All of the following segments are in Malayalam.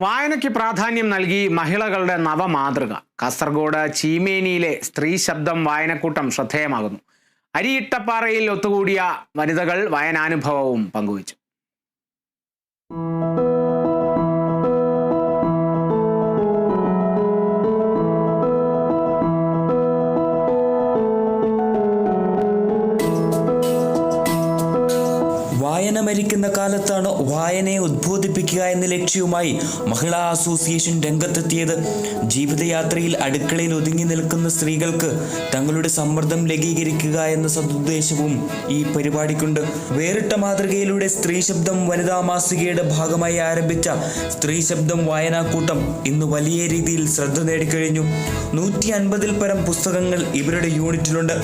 വായനയ്ക്ക് പ്രാധാന്യം നൽകി മഹിളകളുടെ നവമാതൃക. കാസർഗോഡ് ചീമേനിയിലെ സ്ത്രീ ശബ്ദം വായനക്കൂട്ടം ശ്രദ്ധേയമാകുന്നു. അരിയിട്ടപ്പാറയിൽ ഒത്തുകൂടിയ വനിതകൾ വായനാനുഭവവും പങ്കുവച്ചു. വായന മരിക്കുന്ന കാലത്താണ് വായനയെ ഉദ്ബോധിപ്പിക്കുക എന്ന ലക്ഷ്യവുമായി മഹിളാ അസോസിയേഷൻ രംഗത്തെത്തിയത്. ജീവിതയാത്രയിൽ അടുക്കളയിൽ ഒതുങ്ങി നിൽക്കുന്ന സ്ത്രീകൾക്ക് തങ്ങളുടെ സമ്മർദ്ദം ലഘീകരിക്കുക എന്ന സതുദ്ദേശവും ഈ പരിപാടിക്കുണ്ട്. വേറിട്ട മാതൃകയിലൂടെ സ്ത്രീ ശബ്ദം വനിതാ മാസികയുടെ ഭാഗമായി ആരംഭിച്ച സ്ത്രീ ശബ്ദം വായനാക്കൂട്ടം ഇന്ന് വലിയ രീതിയിൽ ശ്രദ്ധ നേടിക്കഴിഞ്ഞു. നൂറ്റി അൻപതിൽ പരം പുസ്തകങ്ങൾ ഇവരുടെ യൂണിറ്റിലുണ്ട്.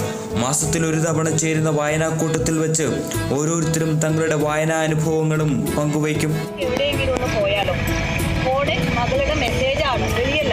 മാസത്തിൽ ഒരു തവണ ചേരുന്ന വായനാക്കൂട്ടത്തിൽ വെച്ച് ഓരോരുത്തരും തങ്ങളുടെ വായനാനുഭവങ്ങളും പങ്കുവയ്ക്കും. എവിടെയെങ്കിലും ഒന്ന് പോയാലോ? മകളുടെ മകളുടെ മെസ്സേജാണ് വിളിയല്ല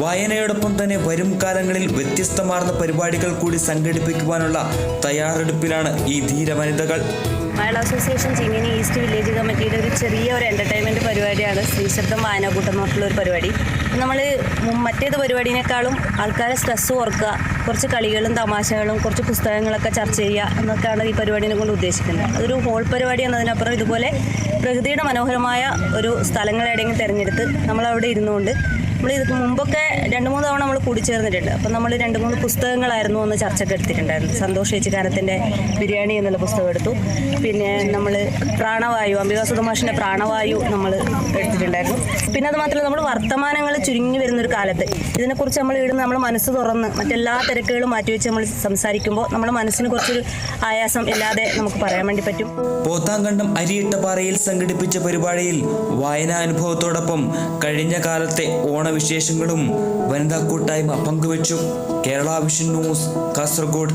വായനയോടൊപ്പം തന്നെ വരും കാലങ്ങളിൽ വ്യത്യസ്തമാർന്ന പരിപാടികൾ കൂടി സംഘടിപ്പിക്കുവാനുള്ള തയ്യാറെടുപ്പിലാണ് ഈ ധീര മലയാള അസോസിയേഷൻ ചീമേനി ഈസ്റ്റ് വില്ലേജ് കമ്മിറ്റിയുടെ ഒരു ചെറിയ ഒരു എന്റർടൈൻമെന്റ് പരിപാടിയാണ്. സ്ത്രീശബ്ദം വായനാക്കൂട്ടം എന്ന് പറഞ്ഞിട്ടുള്ള ഒരു പരിപാടി. നമ്മൾ മറ്റേത് പരിപാടിനേക്കാളും ആൾക്കാരെ സ്ട്രെസ്സ് കുറക്കുക കുറച്ച് കളികളും തമാശകളും കുറച്ച് പുസ്തകങ്ങളൊക്കെ ചർച്ച ചെയ്യുക എന്നൊക്കെയാണ് ഈ പരിപാടിനെ കൊണ്ട് ഉദ്ദേശിക്കുന്നത്. അതൊരു ഹോൾ പരിപാടി എന്നതിനപ്പുറം ഇതുപോലെ പ്രകൃതിയുടെ മനോഹരമായ ഒരു സ്ഥലങ്ങളെവിടെയെങ്കിലും തിരഞ്ഞെടുത്ത് നമ്മളവിടെ ഇരുന്നുകൊണ്ട് നമ്മൾ ഇത് മുമ്പൊക്കെ രണ്ട് മൂന്ന് തവണ നമ്മൾ കൂടിച്ചേർന്നിട്ടുണ്ട്. അപ്പം നമ്മൾ രണ്ട് മൂന്ന് പുസ്തകങ്ങളായിരുന്നു ഒന്ന് ചർച്ചയ്ക്ക് എടുത്തിട്ടുണ്ടായിരുന്നു സന്തോഷ് ചേച്ചിക്കാരത്തിന്റെ ബിരിയാണി എന്നുള്ള പുസ്തകം എടുത്തു. പിന്നെ നമ്മൾ പ്രാണവായു അംബിക സുധമാഷിന്റെ പ്രാണവായു നമ്മൾ എടുത്തിട്ടുണ്ടായിരുന്നു. പിന്നെ അത് മാത്രമല്ല നമ്മൾ വർത്തമാനങ്ങൾ ചുരുങ്ങി വരുന്നൊരു കാലത്ത്. ഇതിനെക്കുറിച്ച് നമ്മൾ ഇടുന്ന നമ്മൾ മനസ്സ് തുറന്ന് മറ്റെല്ലാ തിരക്കുകളും മാറ്റിവെച്ച് നമ്മൾ സംസാരിക്കുമ്പോൾ നമ്മുടെ മനസ്സിന് കുറച്ചൊരു ആയാസം ഇല്ലാതെ നമുക്ക് പറയാൻ വേണ്ടി പറ്റും. പോത്താങ്കണ്ടം അരിയിട്ട പാറയിൽ സംഘടിപ്പിച്ച പരിപാടിയിൽ വായനാ അനുഭവത്തോടൊപ്പം കഴിഞ്ഞ കാലത്തെ ഓണവിശേഷങ്ങളും വനിതാ കൂട്ടായ്മ പങ്കുവച്ചു. Kerala vision news Kasaragod.